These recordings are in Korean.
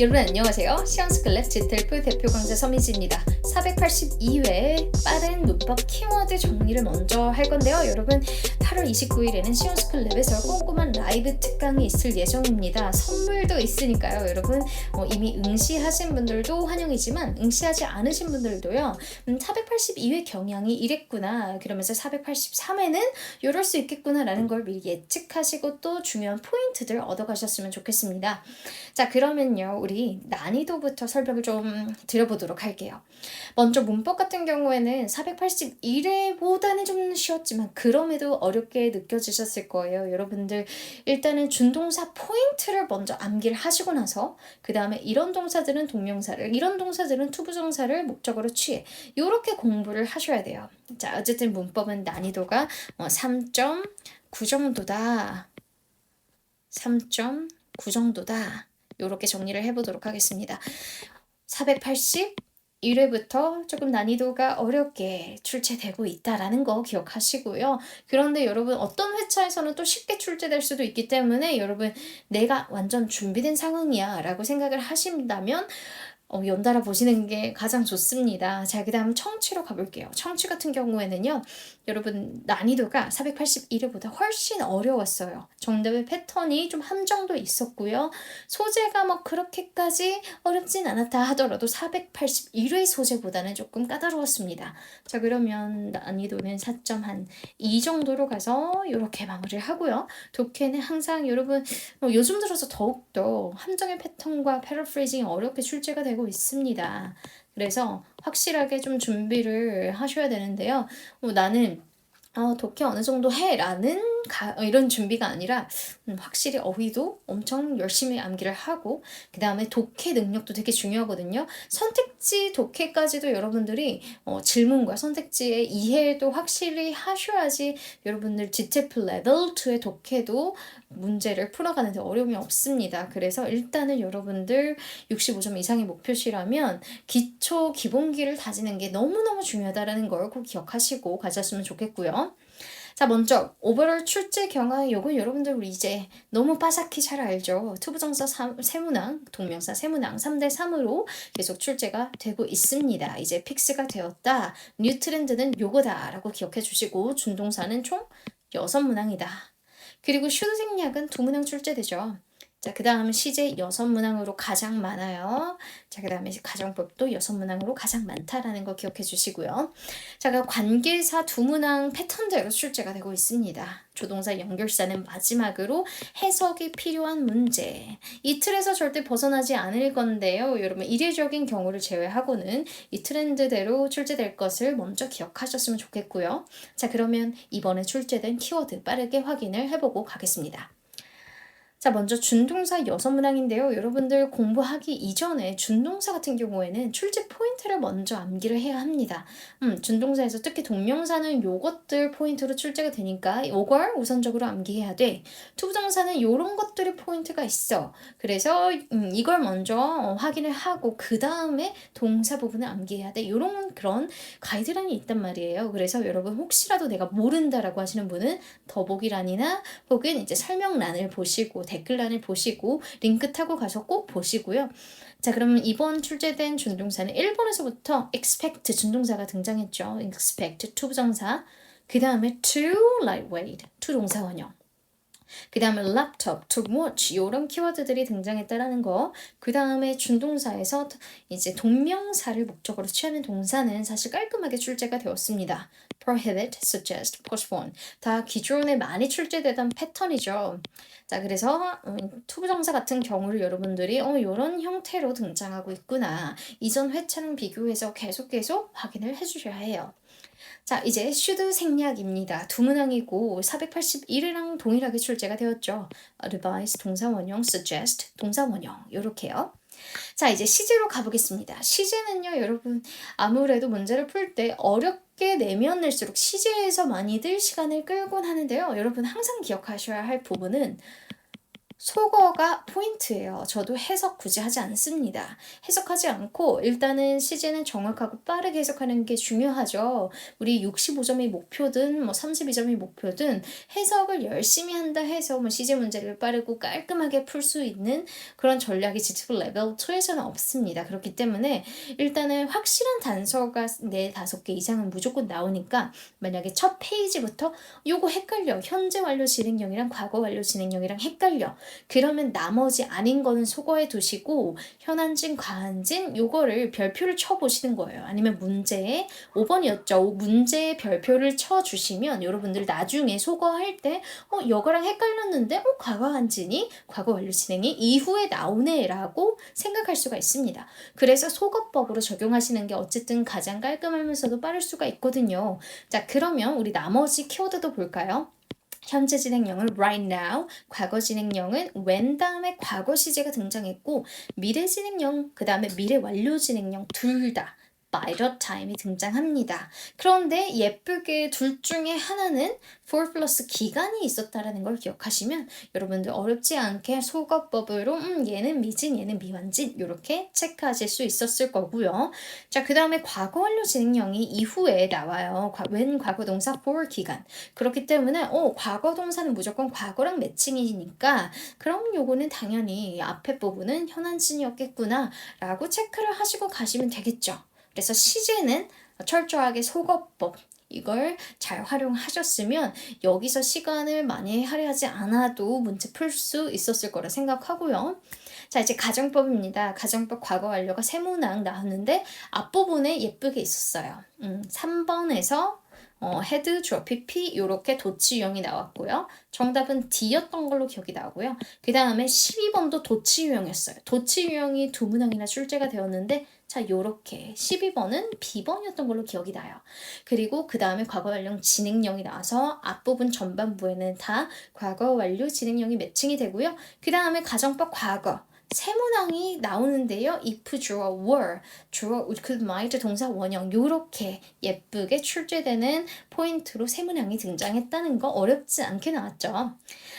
여러분 안녕하세요. 시언스클랩 지텔프 대표 강사 서미지입니다. 482회 빠른 문법 키워드 정리를 먼저 할 건데요. 여러분 8월 29일에는 시언스클랩에서 꼼꼼한 라이브 특강이 있을 예정입니다. 선물도 있으니까요. 여러분 어, 이미 응시하신 분들도 환영이지만 응시하지 않으신 분들도요. 음, 482회 경향이 이랬구나. 그러면서 483회는 이럴 수 있겠구나라는 걸 미리 예측하시고 또 중요한 포인트들 얻어가셨으면 좋겠습니다. 자 그러면요. 우리 난이도부터 설명을 좀 드려보도록 할게요. 먼저 문법 같은 경우에는 481회보다는 좀 쉬웠지만 그럼에도 어렵게 느껴지셨을 거예요. 여러분들 일단은 준동사 포인트를 먼저 암기를 하시고 나서 그 다음에 이런 동사들은 동명사를 이런 동사들은 투부정사를 목적으로 취해 이렇게 공부를 하셔야 돼요. 자 어쨌든 문법은 난이도가 3.9 정도다. 3.9 정도다. 이렇게 정리를 해보도록 하겠습니다. 481회부터 조금 난이도가 어렵게 출제되고 있다라는 거 기억하시고요. 그런데 여러분 어떤 회차에서는 또 쉽게 출제될 수도 있기 때문에 여러분 내가 완전 준비된 상황이야 라고 생각을 하신다면 어, 연달아 보시는 게 가장 좋습니다. 자, 그 다음 청취로 가볼게요. 청취 같은 경우에는요, 여러분, 난이도가 481회보다 훨씬 어려웠어요. 정답의 패턴이 좀 함정도 있었고요. 소재가 뭐 그렇게까지 어렵진 않았다 하더라도 481회 소재보다는 조금 까다로웠습니다. 자, 그러면 난이도는 4.한2 정도로 가서 이렇게 마무리를 하고요. 독해는 항상 여러분, 뭐 요즘 들어서 더욱더 함정의 패턴과 패러프레이징이 어렵게 출제가 되고 되고 있습니다. 그래서 확실하게 좀 준비를 하셔야 되는데요. 어, 나는 어, 독해 어느 정도 해 라는 가, 어, 이런 준비가 아니라 음, 확실히 어휘도 엄청 열심히 암기를 하고 그 다음에 독해 능력도 되게 중요하거든요. 선택지 독해까지도 여러분들이 어, 질문과 선택지의 이해도 확실히 하셔야지 여러분들 GTF 레벨 2의 독해도 문제를 풀어가는 데 어려움이 없습니다. 그래서 일단은 여러분들 65점 이상의 목표시라면 기초 기본기를 다지는 게 너무너무 중요하다는 걸 꼭 기억하시고 가셨으면 좋겠고요. 자, 먼저 오버롤 출제 경향 요건 여러분들 이제 너무 빠삭히 잘 알죠. 투부정사 세문항, 동명사 세문항 3대 3으로 계속 출제가 되고 있습니다. 이제 픽스가 되었다. 뉴 트렌드는 요거다라고 기억해 주시고 준동사는 총 6문항이다. 그리고 슈드 생략은 두 문항 출제되죠. 자, 그 다음 시제 여섯 문항으로 가장 많아요. 자, 그 다음에 가정법도 여섯 문항으로 가장 많다라는 거 기억해 주시고요. 자, 그 관계사 두 문항 패턴대로 출제가 되고 있습니다. 조동사 연결사는 마지막으로 해석이 필요한 문제. 이 틀에서 절대 벗어나지 않을 건데요. 여러분, 이례적인 경우를 제외하고는 이 트렌드대로 출제될 것을 먼저 기억하셨으면 좋겠고요. 자, 그러면 이번에 출제된 키워드 빠르게 확인을 해보고 가겠습니다. 자, 먼저 준동사 여섯 문항인데요. 여러분들 공부하기 이전에 준동사 같은 경우에는 출제 포인트를 먼저 암기를 해야 합니다. 음, 준동사에서 특히 동명사는 요것들 포인트로 출제가 되니까 이걸 우선적으로 암기해야 돼. 투부정사는 요런 것들이 포인트가 있어. 그래서 음, 이걸 먼저 어, 확인을 하고 그 다음에 동사 부분을 암기해야 돼. 요런 그런 가이드라인이 있단 말이에요. 그래서 여러분 혹시라도 내가 모른다라고 하시는 분은 더보기란이나 혹은 이제 설명란을 보시고 댓글란을 보시고 링크 타고 가서 꼭 보시고요. 자, 그러면 이번 출제된 준동사는 일본에서부터 expect 준동사가 등장했죠. expect 투부정사. 그 다음에 to lightweight 투 동사 원형. 그 다음에 laptop, to watch 이런 키워드들이 등장했다라는 거. 그 다음에 준동사에서 이제 동명사를 목적으로 취하는 동사는 사실 깔끔하게 출제가 되었습니다. prohibit, suggest, postpone 다 기존에 많이 출제되던 패턴이죠. 자, 그래서 음, 투부정사 같은 경우를 여러분들이 어, 이런 형태로 등장하고 있구나. 이전 회차랑 비교해서 계속 계속 확인을 해주셔야 해요. 자, 이제 슈드 생략입니다. 두 문항이고 481이랑 동일하게 출제가 되었죠. advise 동사 원형, suggest 동사 원형 이렇게요. 자, 이제 시제로 가보겠습니다. 시제는요, 여러분 아무래도 문제를 풀 때 어렵게 내면 낼수록 시제에서 많이들 시간을 끌곤 하는데요. 여러분 항상 기억하셔야 할 부분은 속어가 포인트예요. 저도 해석 굳이 하지 않습니다. 해석하지 않고 일단은 시제는 정확하고 빠르게 해석하는 게 중요하죠. 우리 65점이 목표든 뭐 32점이 목표든 해석을 열심히 한다 해서 뭐 시제 문제를 빠르고 깔끔하게 풀 수 있는 그런 전략이 지트블 레벨 2에서는 없습니다. 그렇기 때문에 일단은 확실한 단서가 네 다섯 개 이상은 무조건 나오니까 만약에 첫 페이지부터 요거 헷갈려 현재 완료 진행형이랑 과거 완료 진행형이랑 헷갈려 그러면 나머지 아닌 거는 소거해 두시고 현안진, 과안진 요거를 별표를 쳐 보시는 거예요. 아니면 문제에 5번이었죠. 문제에 별표를 쳐 주시면 여러분들 나중에 소거할 때 어, 이거랑 헷갈렸는데 어, 과거안진이 과거 완료 진행이 이후에 나오네라고 생각할 수가 있습니다. 그래서 소거법으로 적용하시는 게 어쨌든 가장 깔끔하면서도 빠를 수가 있거든요. 자, 그러면 우리 나머지 키워드도 볼까요? 현재 진행형은 right now, 과거 진행형은 when 다음에 과거 시제가 등장했고 미래 진행형, 그 다음에 미래 완료 진행형 둘 다 time이 등장합니다. 그런데 예쁘게 둘 중에 하나는 for 플러스 기간이 있었다라는 걸 기억하시면 여러분들 어렵지 않게 소거법으로 음, 얘는 미진, 얘는 미완진 이렇게 체크하실 수 있었을 거고요. 자, 그 다음에 과거 완료 진행형이 이후에 나와요. when 과거 동사 for 기간. 그렇기 때문에 어, 과거 동사는 무조건 과거랑 매칭이니까 그럼 요거는 당연히 앞에 부분은 현안진이었겠구나 라고 체크를 하시고 가시면 되겠죠. 그래서 시제는 철저하게 속어법 이걸 잘 활용하셨으면 여기서 시간을 많이 할애하지 않아도 문제 풀 수 있었을 거라 생각하고요. 자 이제 가정법입니다. 가정법 과거 완료가 세 문항 나왔는데 앞부분에 예쁘게 있었어요. 음, 3번에서 어, 헤드, 드로피, 피 이렇게 도치 유형이 나왔고요. 정답은 D였던 걸로 기억이 나고요. 그 다음에 12번도 도치 유형이었어요. 도치 유형이 두 문항이나 출제가 되었는데 자, 요렇게 12번은 B번이었던 걸로 기억이 나요. 그리고 그 다음에 과거 완료 진행형이 나와서 앞부분 전반부에는 다 과거 완료 진행형이 매칭이 되고요. 그 다음에 가정법 과거 세 문항이 나오는데요. if, draw, were, draw, could, might 동사 원형 요렇게 예쁘게 출제되는 포인트로 세 문항이 등장했다는 거 어렵지 않게 나왔죠.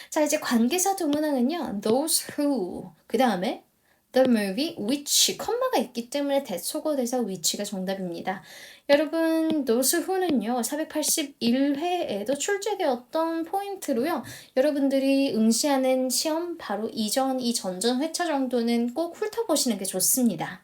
자 이제 관계사 두 문항은요. those who 그 다음에 The movie which 컴마가 있기 때문에 대소거대사 which가 정답입니다. 여러분 those who는요 481회에도 출제되었던 포인트로요. 여러분들이 응시하는 시험 바로 이전 이 전전 회차 정도는 꼭 훑어보시는 게 좋습니다.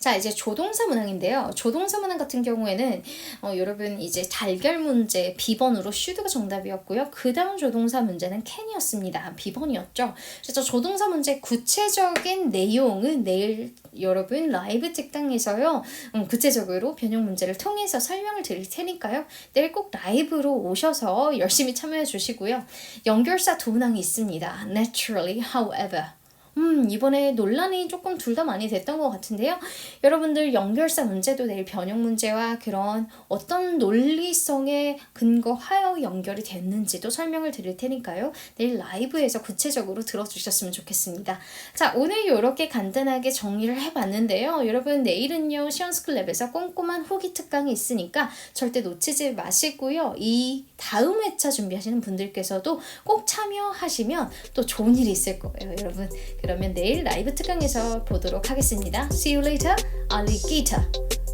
자, 이제 조동사 문항인데요. 조동사 문항 같은 경우에는 어, 여러분 이제 달걀 문제 B번으로 슈드가 정답이었고요. 그 다음 조동사 문제는 캔이었습니다. B번이었죠. 그래서 조동사 문제 구체적인 내용은 내일 여러분 라이브 책당에서요. 음, 구체적으로 변형 문제를 통해서 설명을 드릴 테니까요. 내일 꼭 라이브로 오셔서 열심히 참여해 주시고요. 연결사 두 문항이 있습니다. Naturally, however. 음, 이번에 논란이 조금 둘 다 많이 됐던 것 같은데요. 여러분들 연결사 문제도 내일 변형 문제와 그런 어떤 논리성에 근거하여 연결이 됐는지도 설명을 드릴 테니까요. 내일 라이브에서 구체적으로 들어주셨으면 좋겠습니다. 자, 오늘 이렇게 간단하게 정리를 해봤는데요. 여러분 내일은요, 시언스클랩에서 꼼꼼한 후기 특강이 있으니까 절대 놓치지 마시고요. 이 다음 회차 준비하시는 분들께서도 꼭 참여하시면 또 좋은 일이 있을 거예요, 여러분. 그러면 내일 라이브 특강에서 보도록 하겠습니다. See you later, alligator.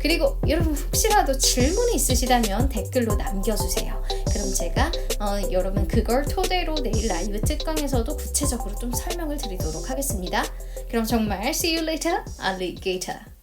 그리고 여러분 혹시라도 질문이 있으시다면 댓글로 남겨주세요. 그럼 제가 어, 여러분 그걸 토대로 내일 라이브 특강에서도 구체적으로 좀 설명을 드리도록 하겠습니다. 그럼 정말 see you later, alligator.